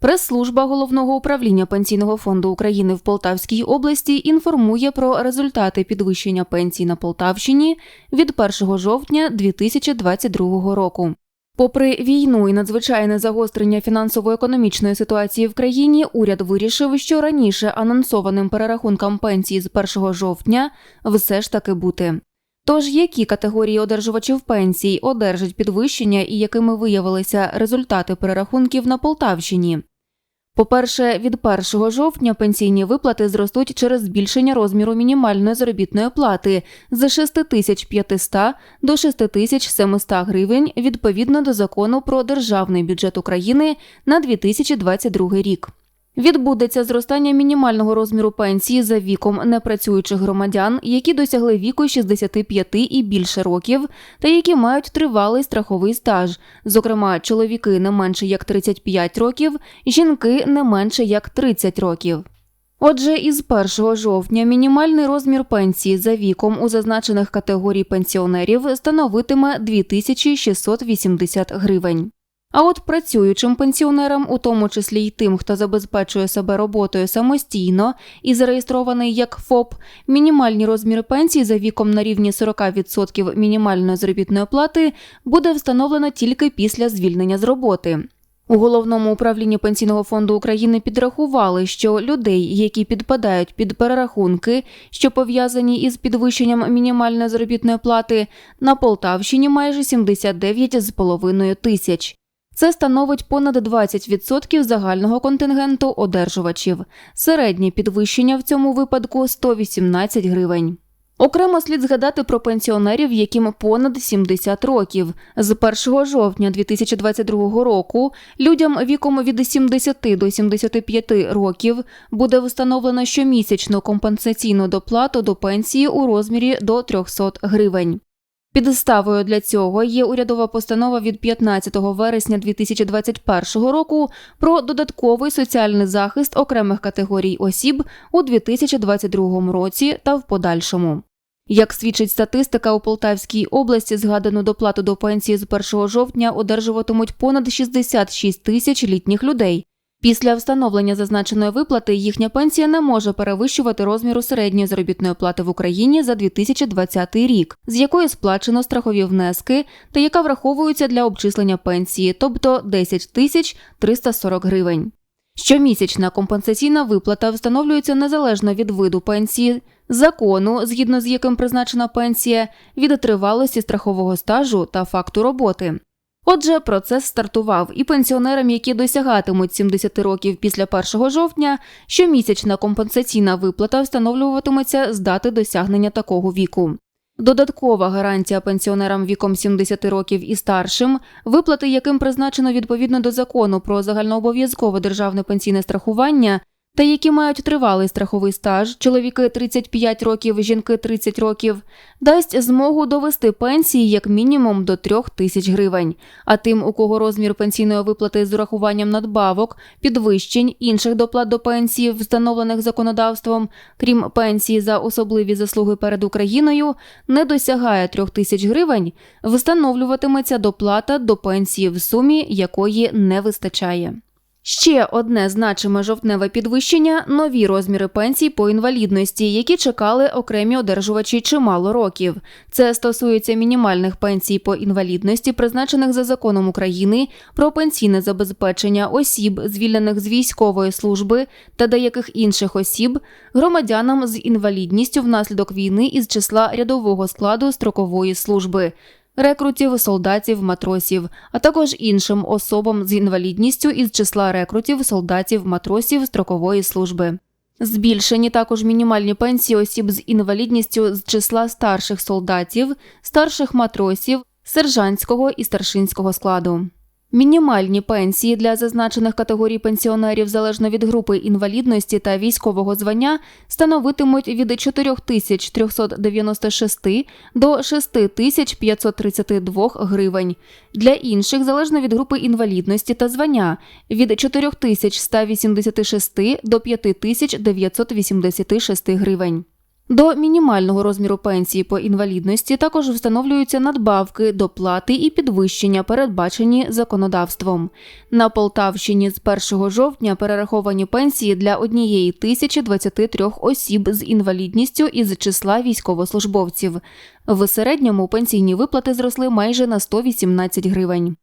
Прес-служба головного управління пенсійного фонду України в Полтавській області інформує про результати підвищення пенсій на Полтавщині від 1 жовтня 2022 року. Попри війну і надзвичайне загострення фінансово-економічної ситуації в країні, уряд вирішив, що раніше анонсованим перерахункам пенсії з 1 жовтня все ж таки бути. Тож які категорії одержувачів пенсій одержать підвищення і якими виявилися результати перерахунків на Полтавщині? По-перше, від 1 жовтня пенсійні виплати зростуть через збільшення розміру мінімальної заробітної плати з 6500 до 6700 гривень відповідно до закону про державний бюджет України на 2022 рік. Відбудеться зростання мінімального розміру пенсії за віком непрацюючих громадян, які досягли віку 65 і більше років, та які мають тривалий страховий стаж, зокрема, чоловіки не менше як 35 років, жінки не менше як 30 років. Отже, із 1 жовтня мінімальний розмір пенсії за віком у зазначених категорій пенсіонерів становитиме 2680 гривень. А от працюючим пенсіонерам, у тому числі й тим, хто забезпечує себе роботою самостійно і зареєстрований як ФОП, мінімальні розміри пенсії за віком на рівні 40% мінімальної заробітної плати буде встановлено тільки після звільнення з роботи. У головному управлінні пенсійного фонду України підрахували, що людей, які підпадають під перерахунки, що пов'язані із підвищенням мінімальної заробітної плати, на Полтавщині майже 79,5 тисяч. Це становить понад 20% загального контингенту одержувачів. Середнє підвищення в цьому випадку 118 гривень. Окремо слід згадати про пенсіонерів, яким понад 70 років. З 1 жовтня 2022 року людям віком від 70 до 75 років буде встановлено щомісячну компенсаційну доплату до пенсії у розмірі до 300 гривень. Підставою для цього є урядова постанова від 15 вересня 2021 року про додатковий соціальний захист окремих категорій осіб у 2022 році та в подальшому. Як свідчить статистика, у Полтавській області згадану доплату до пенсії з 1 жовтня одержуватимуть понад 66 тисяч літніх людей, Після встановлення зазначеної виплати їхня пенсія не може перевищувати розміру середньої заробітної плати в Україні за 2020 рік, з якої сплачено страхові внески та яка враховується для обчислення пенсії, тобто 10 тисяч 340 гривень. Щомісячна компенсаційна виплата встановлюється незалежно від виду пенсії, закону, згідно з яким призначена пенсія, від тривалості страхового стажу та факту роботи. Отже, процес стартував, і пенсіонерам, які досягатимуть 70 років після 1 жовтня, щомісячна компенсаційна виплата встановлюватиметься з дати досягнення такого віку. Додаткова гарантія пенсіонерам віком 70 років і старшим, виплати яким призначено відповідно до закону про загальнообов'язкове державне пенсійне страхування, та які мають тривалий страховий стаж, чоловіки 35 років, жінки 30 років, дасть змогу довести пенсії як мінімум до 3 тисяч гривень. А тим, у кого розмір пенсійної виплати з урахуванням надбавок, підвищень інших доплат до пенсії, встановлених законодавством, крім пенсії за особливі заслуги перед Україною, не досягає 3 тисяч гривень, встановлюватиметься доплата до пенсії в сумі, якої не вистачає. Ще одне значиме жовтневе підвищення нові розміри пенсій по інвалідності, які чекали окремі одержувачі чимало років. Це стосується мінімальних пенсій по інвалідності, призначених за законом України про пенсійне забезпечення осіб, звільнених з військової служби та деяких інших осіб, громадянам з інвалідністю внаслідок війни із числа рядового складу строкової служби рекрутів, солдатів, матросів, а також іншим особам з інвалідністю із числа рекрутів, солдатів, матросів строкової служби. Збільшені також мінімальні пенсії осіб з інвалідністю з числа старших солдатів, старших матросів, сержантського і старшинського складу. Мінімальні пенсії для зазначених категорій пенсіонерів залежно від групи інвалідності та військового звання становитимуть від 4396 до 6532 гривень. Для інших залежно від групи інвалідності та звання від 4186 до 5986 гривень. До мінімального розміру пенсії по інвалідності також встановлюються надбавки, доплати і підвищення, передбачені законодавством. На Полтавщині з 1 жовтня перераховані пенсії для однієї тисячі 23 осіб з інвалідністю із числа військовослужбовців. В середньому пенсійні виплати зросли майже на 118 гривень.